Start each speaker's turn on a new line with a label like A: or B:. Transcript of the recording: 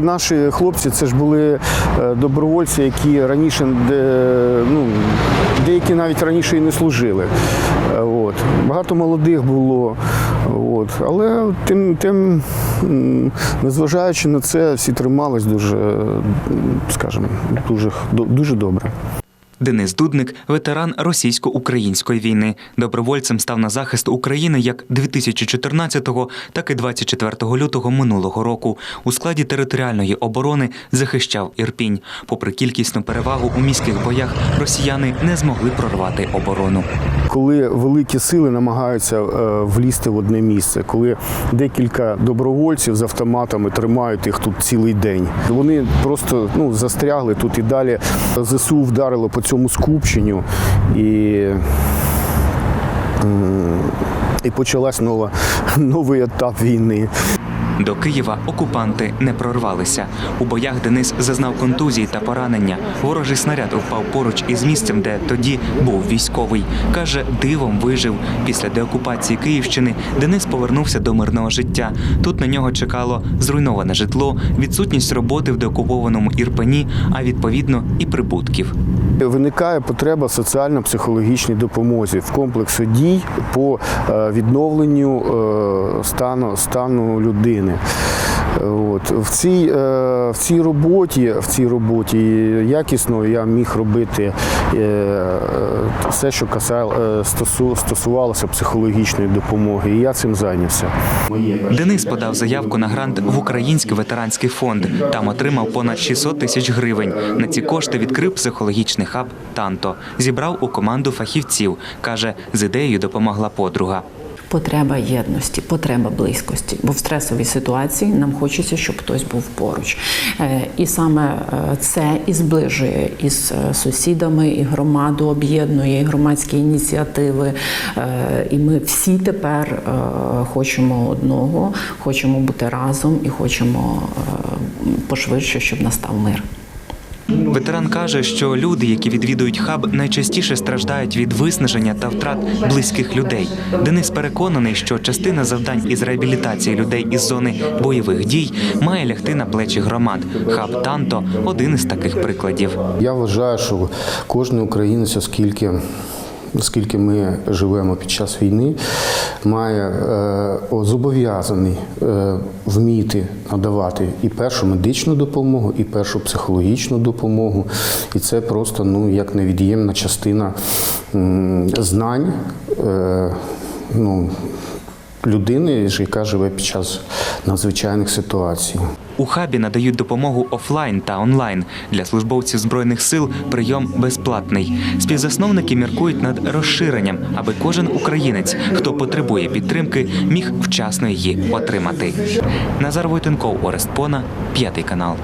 A: Наші хлопці це ж були е, добровольці, які раніше ну, деякі навіть раніше і не служили. Е, От. Багато молодих було. От. Але тим, тим, незважаючи на це, всі тримались дуже, скажімо, дуже, дуже добре.
B: Денис Дудник ветеран російсько-української війни. Добровольцем став на захист України як 2014-го, так і 24 лютого минулого року. У складі територіальної оборони захищав Ірпінь. Попри кількісну перевагу у міських боях, росіяни не змогли прорвати оборону.
A: Коли великі сили намагаються е, влізти в одне місце, коли декілька добровольців з автоматами тримають їх тут цілий день, вони просто ну, застрягли тут і далі. ЗСУ вдарило по цьому скупченню і. І почалась нова, новий етап війни.
B: До Києва окупанти не прорвалися. У боях Денис зазнав контузії та поранення. Ворожий снаряд впав поруч із місцем, де тоді був військовий. Каже, дивом вижив. Після деокупації Київщини Денис повернувся до мирного життя. Тут на нього чекало зруйноване житло, відсутність роботи в деокупованому Ірпені, а відповідно і прибутків.
A: Виникає потреба соціально-психологічній допомозі в комплексі дій по е, відновленню е, стану, стану людини. Е, От. В, цій, е, в цій роботі, в цій роботі якісно я міг робити е, все, що е, стосувалося психологічної допомоги. І я цим зайнявся.
B: Денис подав заявку на грант в Український ветеранський фонд. Там отримав понад 600 тисяч гривень. На ці кошти відкрив психологічний хаб Танто. Зібрав у команду фахівців. каже, з ідеєю допомогла подруга.
C: Потреба єдності, потреба близькості, бо в стресовій ситуації нам хочеться, щоб хтось був поруч. Е, І саме е, це і зближує із е, сусідами, і громаду об'єднує, і громадські ініціативи. І ми всі тепер хочемо одного, хочемо бути разом і хочемо пошвидше, щоб настав мир.
B: Ветеран каже, що люди, які відвідують хаб, найчастіше страждають від виснаження та втрат близьких людей. Денис переконаний, що частина завдань із реабілітації людей із зони бойових дій має лягти на плечі громад. Хаб Танто один із таких прикладів.
A: Я вважаю, що кожен українець, оскільки, оскільки ми живемо під час війни, має е, зобов'язаний е, вміти надавати і першу медичну допомогу, і першу психологічну допомогу. І це просто ну, як невід'ємна частина знань. Е, ну, Людини, яка живе під час надзвичайних ситуацій.
B: У хабі надають допомогу офлайн та онлайн. Для службовців збройних сил прийом безплатний. Співзасновники міркують над розширенням, аби кожен українець, хто потребує підтримки, міг вчасно її отримати. Назар Войтенков, Орест Пона, п'ятий канал.